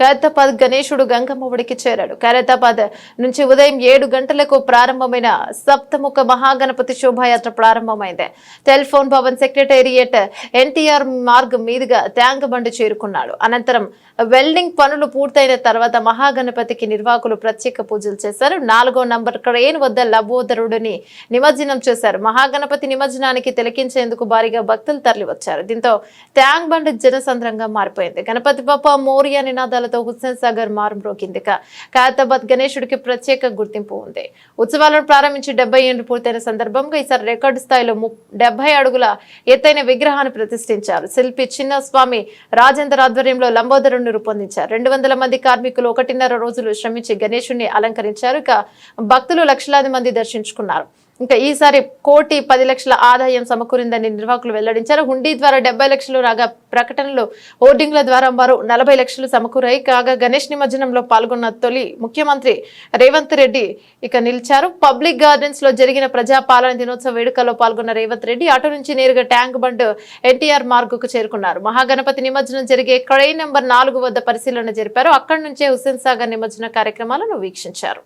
ఖైరతాబాద్ గణేశుడు గంగమ్మడికి చేరాడు. ఖైరతాబాద్ నుంచి ఉదయం ఏడు గంటలకు ప్రారంభమైన సప్తముఖ మహాగణపతి శోభాయాత్ర ప్రారంభమైంది. Telephone Bhavan secretariat NTR Marg మీదుగా ట్యాంక్ బండి చేరుకున్నాడు. అనంతరం వెల్డింగ్ పనులు పూర్తయిన తర్వాత మహాగణపతికి నిర్వాహకులు ప్రత్యేక పూజలు చేశారు. నాలుగో నంబర్ క్రేన్ వద్ద లబోదరుడిని నిమజ్జనం చేశారు. మహాగణపతి నిమజ్జనానికి తిలకించేందుకు భారీగా భక్తులు తరలివచ్చారు. దీంతో ట్యాంక్ బండి జనసంద్రంగా మారిపోయింది. గణపతి బప్ప మోరియా నినాదాలతో హుస్సేన్ సాగర్ ఖైరతాబాద్ గణేశుడికి ప్రత్యేక గుర్తింపు ఉంది. ఉత్సవాలను ప్రారంభించి డెబ్బై ఏళ్ళు పూర్తయిన సందర్భంగా ఈసారి రికార్డు స్థాయిలో డెబ్బై అడుగుల ఎత్తైన విగ్రహాన్ని ప్రతిష్ఠించారు. శిల్పి చిన్న స్వామి రాజేందర్ ఆధ్వర్యంలో లంబోదరుని రూపొందించారు. రెండు వందల మంది కార్మికులు ఒకటిన్నర రోజులు శ్రమించి గణేశుడిని అలంకరించారు. ఇక భక్తులు లక్షలాది మంది దర్శించుకున్నారు. ఇంకా ఈసారి కోటి పది లక్షల ఆదాయం సమకూరిందని నిర్వాహకులు వెల్లడించారు. హుండీ ద్వారా డెబ్బై లక్షలు రాగా ప్రకటనలో హోర్డింగ్ల ద్వారా మరో నలభై లక్షలు సమకూరాయి. కాగా గణేష్ నిమజ్జనంలో పాల్గొన్న తొలి ముఖ్యమంత్రి రేవంత్ రెడ్డి ఇక నిలిచారు. పబ్లిక్ గార్డెన్స్లో జరిగిన ప్రజాపాలన దినోత్సవ వేడుకల్లో పాల్గొన్న రేవంత్ రెడ్డి అటు నుంచి నేరుగా ట్యాంక్ బండ్ ఎన్టీఆర్ మార్గుకు చేరుకున్నారు. మహాగణపతి నిమజ్జనం జరిగే క్రై నెంబర్ నాలుగు వద్ద పరిశీలన జరిపారు. అక్కడి నుంచే హుస్సేన్ సాగర్ నిమజ్జన కార్యక్రమాలను వీక్షించారు.